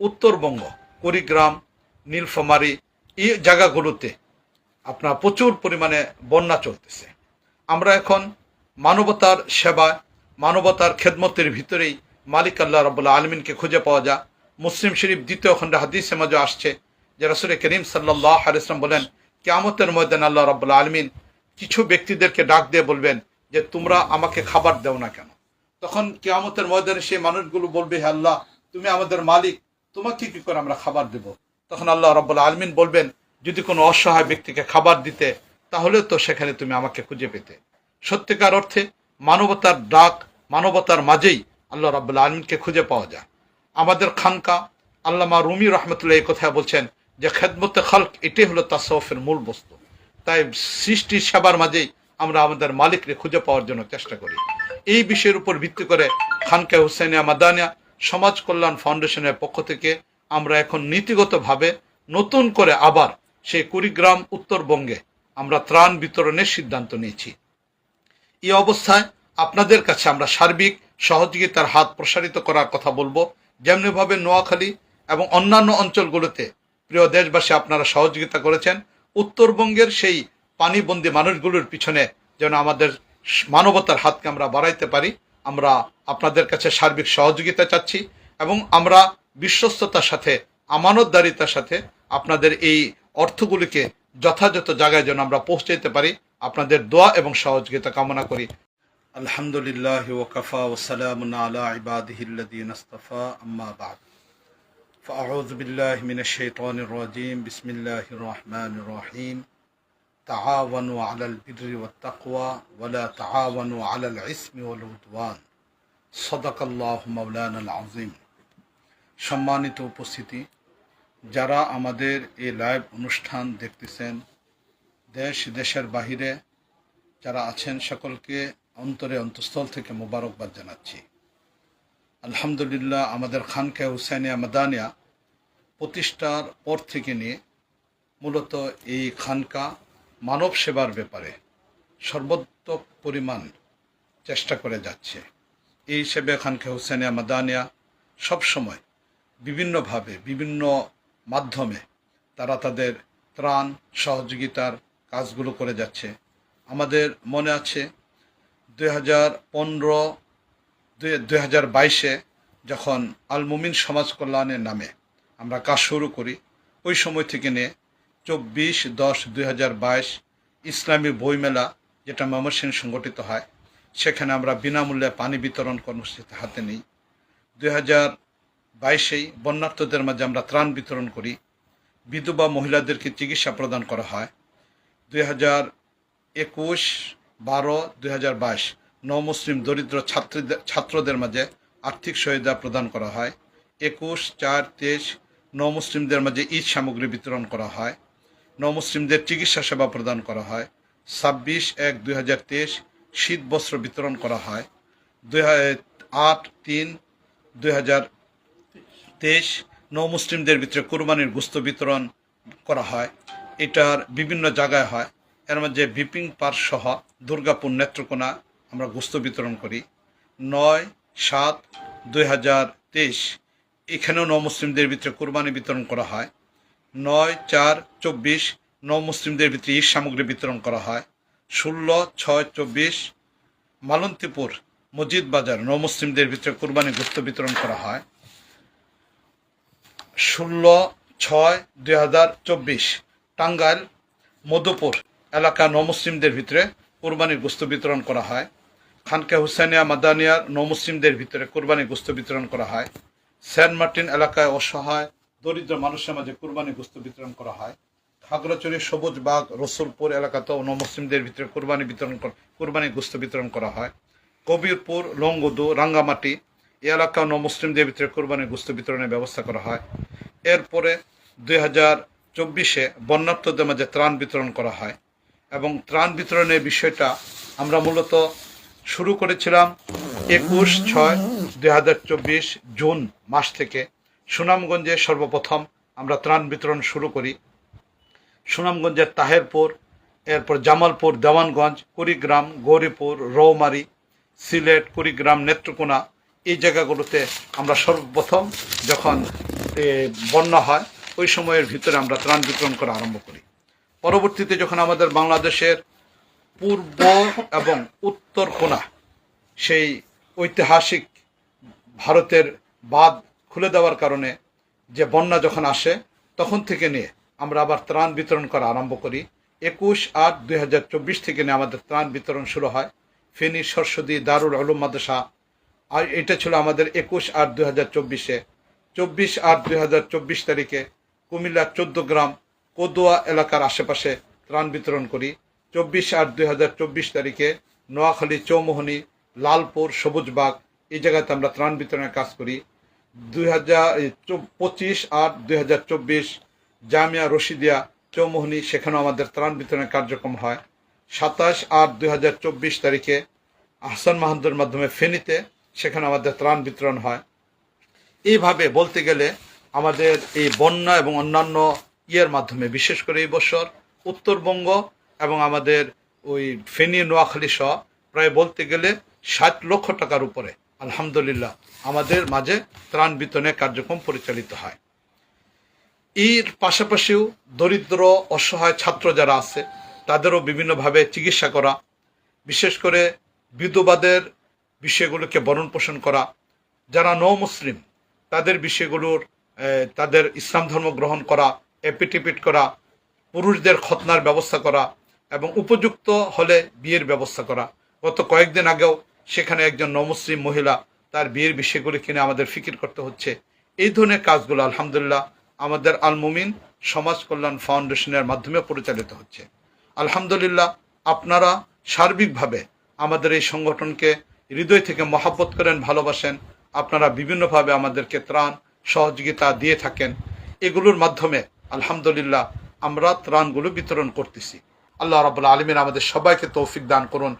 উত্তরবঙ্গ, কুড়িগ্রাম, নীলফামারী, এই জায়গাগুলোতে আপনার প্রচুর পরিমাণে বন্যা চলতেছে। আমরা এখন মানবতার সেবায়, মানবতার খেদমতের ভিতরেই মালিক আল্লাহ রব্বুল্লাহ আলমিনকে খুঁজে পাওয়া যায় মুসলিম শরীফ দ্বিতীয় খণ্ডে হাদিসে মাঝে আসছে যে রসুল করিম সাল্লাহ আলিয়াম বলেন, কেয়ামতের ময়দান আল্লাহ রব্বুল্লাহ আলমিন কিছু ব্যক্তিদেরকে ডাক দিয়ে বলবেন যে, তোমরা আমাকে খাবার দেও না কেন? তখন কেয়ামতের ময়দানে সেই মানুষগুলো বলবে, হে আল্লাহ, তুমি আমাদের মালিক তোমাকে কি করে আমরা খাবার দেব? তখন আল্লাহ রব্বুল্লাহ আলমিন বলবেন, যদি কোনো অসহায় ব্যক্তিকে খাবার দিতে, তাহলে তো সেখানে তুমি আমাকে খুঁজে পেতে। সত্যিকার অর্থে মানবতার ডাক, মানবতার মাঝেই আল্লাহ রাবুল্লাহ আলমিনকে খুঁজে পাওয়া যায়। আমাদের খানকা আল্লামা রুমি রহমতুল্লাহ এই কথা বলছেন যে, খেদমতে খালক এটাই হলো তাসফের মূল বস্তু। তাই সৃষ্টি সেবার মাঝেই আমরা আমাদের মালিককে খুঁজে পাওয়ার জন্য চেষ্টা করি। এই বিষয়ের উপর ভিত্তি করে খানকা হুসেনিয়া মাদানিয়া সমাজ কল্যাণ ফাউন্ডেশনের পক্ষ থেকে আমরা এখন নীতিগতভাবে নতুন করে আবার সেই কুড়িগ্রাম উত্তরবঙ্গে আমরা ত্রাণ বিতরণের সিদ্ধান্ত নিয়েছি। এই অবস্থায় আপনাদের কাছে আমরা সার্বিক সহযোগিতার হাত প্রসারিত করার কথা বলব। যেমনিভাবে নোয়াখালী এবং অন্যান্য অঞ্চলগুলোতে প্রিয় দেশবাসী আপনারা সহযোগিতা করেছেন, উত্তরবঙ্গের সেই পানিবন্দী মানুষগুলোর পিছনে যেন আমাদের মানবতার হাতকে আমরা বাড়াইতে পারি। আমরা আপনাদের কাছে সার্বিক সহযোগিতা চাচ্ছি এবং আমরা বিশ্বস্ততার সাথে আমানতদারিতার সাথে আপনাদের এই অর্থগুলিকে যথাযথ জায়গায় যেন আমরা পৌঁছাইতে পারি আপনাদের দোয়া এবং সহযোগিতা কামনা করি আলহামদুলিল্লাহ ওকাফা ওসালাম আলা ইবাদিহিল্লাদিন আস্তাফা আম্মা বাদ فأعوذ بالله من الشيطان الرجيم بسم الله الرحمن الرحيم তাহাওয়ানু আলাল বিরি ও তাকুয়া ওয়ালা তাহাওয়ানু আলাল ইসমি ওয়াল উদ্ওয়ান। সদাকাল্লাহ মাউলান আল আজিম সম্মানিত উপস্থিতি, যারা আমাদের এই লাইভ অনুষ্ঠান দেখতেছেন, দেশ দেশের বাহিরে যারা আছেন, সকলকে অন্তরে অন্তঃস্থল থেকে মোবারকবাদ জানাচ্ছি। আলহামদুলিল্লাহ, আমাদের খানকে হুসাইনিয়া মাদানিয়া প্রতিষ্ঠার পর থেকে নিয়ে মূলত এই খানকা মানব সেবার ব্যাপারে সর্বোত্তম পরিমাণ চেষ্টা করে যাচ্ছে। এই হিসেবে খানকে হুসাইনিয়া মাদানিয়া সবসময় বিভিন্নভাবে, বিভিন্ন মাধ্যমে তারা তাদের ত্রাণ, সহযোগিতার কাজগুলো করে যাচ্ছে। আমাদের মনে আছে, দুই হাজার পনেরো দুই হাজার বাইশে যখন আল মুমিন সমাজ কল্যাণের নামে আমরা কাজ শুরু করি, ওই সময় থেকে নিয়ে চব্বিশ দশ দুই ইসলামী বইমেলা, যেটা ময়মনসিংহ সংগঠিত হয়, সেখানে আমরা বিনামূল্যে পানি বিতরণ কর্মসূচিতে হাতে নিই। দুই হাজার বাইশেই বন্যার্থদের মাঝে আমরা ত্রাণ বিতরণ করি। বিধবা মহিলাদেরকে চিকিৎসা প্রদান করা হয়। দুই হাজার একুশ বারো দুই হাজার বাইশ নমুসলিম দরিদ্র ছাত্রীদের ছাত্রদের মাঝে আর্থিক সহায়তা প্রদান করা হয়। একুশ, চার, তেইশ নমুসলিমদের মাঝে ঈদ সামগ্রী বিতরণ করা হয়। নমুসলিমদের চিকিৎসা সেবা প্রদান করা হয়। ছাব্বিশ এক দুই হাজার তেইশ শীত বস্ত্র বিতরণ করা হয়। দুই আট তিন দুই হাজার তেইশ নমুসলিমদের ভিতরে কোরবানির গুস্ত বিতরণ করা হয়। এটার বিভিন্ন জায়গায় হয়। এর মধ্যে বিপিং পার সহ দুর্গাপুর নেত্রকোনা আমরা গুস্ত বিতরণ করি। নয় সাত দুই হাজার তেইশ এখানেও নমুসলিমদের ভিতরে কোরবানি বিতরণ করা হয়। নয় চার চব্বিশ নমুসলিমদের ভিতরে ঈদ সামগ্রী বিতরণ করা হয়। ষোলো, ছয়, চব্বিশ মালন্তিপুর মসজিদ বাজার নমুসলিমদের ভিতরে কোরবানি গুস্ত বিতরণ করা হয়। ষোলো, ছয়, দুই হাজার চব্বিশ টাঙ্গাইল, মধুপুর এলাকা নমুসলিমদের ভিতরে কোরবানির গোস্ত বিতরণ করা হয়। খানকে হুসাইনিয়া মাদানিয়ার নমুসলিমদের ভিতরে কোরবানি গোস্ত বিতরণ করা হয়। সেন্ট মার্টিন এলাকায় অসহায় দরিদ্র মানুষের মাঝে কোরবানি গোস্ত বিতরণ করা হয়। খাগড়াছড়ি সবুজ বাগ, রসুলপুর এলাকাতেও নমুসলিমদের ভিতরে কোরবানি বিতরণ কোরবানি গোস্ত বিতরণ করা হয়। কবিরপুর লঙ্গদু রাঙ্গামাটি এই এলাকাও নমুসলিমদের ভিতরে কোরবানি গোস্ত বিতরণের ব্যবস্থা করা হয়। এরপরে দুই হাজার চব্বিশে বন্যার্থদের মাঝে ত্রাণ বিতরণ করা হয় এবং ত্রাণ বিতরণের বিষয়টা আমরা মূলত শুরু করেছিলাম একুশ ছয় দুই জুন মাস থেকে। সুনামগঞ্জে সর্বপ্রথম আমরা ত্রাণ বিতরণ শুরু করি। সুনামগঞ্জের তাহেরপুর, এরপর জামালপুর, দেওয়ানগঞ্জ, কুড়িগ্রাম, গৌরীপুর, রৌমারি, সিলেট, কুড়িগ্রাম, নেত্রকোনা এই জায়গাগুলোতে আমরা সর্বপ্রথম যখন বন্যা হয়, ওই সময়ের ভিতরে আমরা ত্রাণ বিতরণ করা আরম্ভ করি। পরবর্তীতে যখন আমাদের বাংলাদেশের পূর্ব এবং উত্তর কোণা সেই ঐতিহাসিক ভারতের বাঁধ খুলে দেওয়ার কারণে যে বন্যা যখন আসে, তখন থেকে নিয়ে আমরা আবার ত্রাণ বিতরণ করা আরম্ভ করি। একুশ আট দুই হাজার চব্বিশ থেকে নিয়ে আমাদের ত্রাণ বিতরণ শুরু হয়। ফেনী, সরস্বতী, দারুল আলম মাদ্রাসা। আর এটা ছিল আমাদের একুশ আট দুই হাজার চব্বিশে। চব্বিশ আট দুই হাজার চব্বিশ তারিখে কুমিল্লার চোদ্দ গ্রাম কদুয়া এলাকার আশেপাশে ত্রাণ বিতরণ করি। চব্বিশ আট দুই হাজার চব্বিশ তারিখে নোয়াখালী, চৌমোহনী, লালপুর সবুজবাগ এই জায়গাতে আমরা ত্রাণ বিতরণের কাজ করি। দুই হাজার পঁচিশ আট দুই হাজার চব্বিশ জামিয়া রশিদিয়া চৌমোহনী, সেখানেও আমাদের ত্রাণ বিতরণের কার্যক্রম হয়। সাতাশ আট দুই হাজার চব্বিশ তারিখে আহসান মাহান্দের মাধ্যমে ফেনীতে সেখানে আমাদের ত্রাণ বিতরণ হয়। এইভাবে বলতে গেলে আমাদের এই বন্যা এবং অন্যান্য ইয়ের মাধ্যমে, বিশেষ করে এই বছর উত্তরবঙ্গ এবং আমাদের ওই ফেনী নোয়াখালী সহ প্রায় বলতে গেলে ষাট লক্ষ টাকার উপরে আলহামদুলিল্লাহ, আমাদের মাঝে ত্রাণ বিতরণের কার্যক্রম পরিচালিত হয়। এর পাশাপাশিও দরিদ্র, অসহায় ছাত্র যারা আছে, তাদেরও বিভিন্নভাবে চিকিৎসা করা, বিশেষ করে বিধবাদের বিষয়গুলোকে বরণ পোষণ করা। যারা ন মুসলিম তাদের বিষয়গুলোর তাদের ইসলাম ধর্ম গ্রহণ করা, এপিটিপিট করা, পুরুষদের খতনার ব্যবস্থা করা এবং উপযুক্ত হলে বিয়ের ব্যবস্থা করা। গত কয়েকদিন আগেও সেখানে একজন নমুসলিম মহিলা তার বিয়ের বিষয়গুলি কিনে আমাদের ফিকির করতে হচ্ছে। এই ধরনের কাজগুলো আলহামদুলিল্লাহ আমাদের আল মুমিন সমাজ কল্যাণ ফাউন্ডেশনের মাধ্যমে পরিচালিত হচ্ছে। আলহামদুলিল্লাহ আপনারা সার্বিকভাবে আমাদের এই সংগঠনকে হৃদয় থেকে মহাব্বত করেন, ভালোবাসেন। আপনারা বিভিন্নভাবে আমাদেরকে ত্রাণ, সহযোগিতা দিয়ে থাকেন। এগুলোর মাধ্যমে আলহামদুলিল্লাহ আমরা ত্রাণগুলো বিতরণ করতেছি। আল্লাহ রাবুল্লাহ আলমিন আমাদের সবাইকে তৌফিক দান করুন।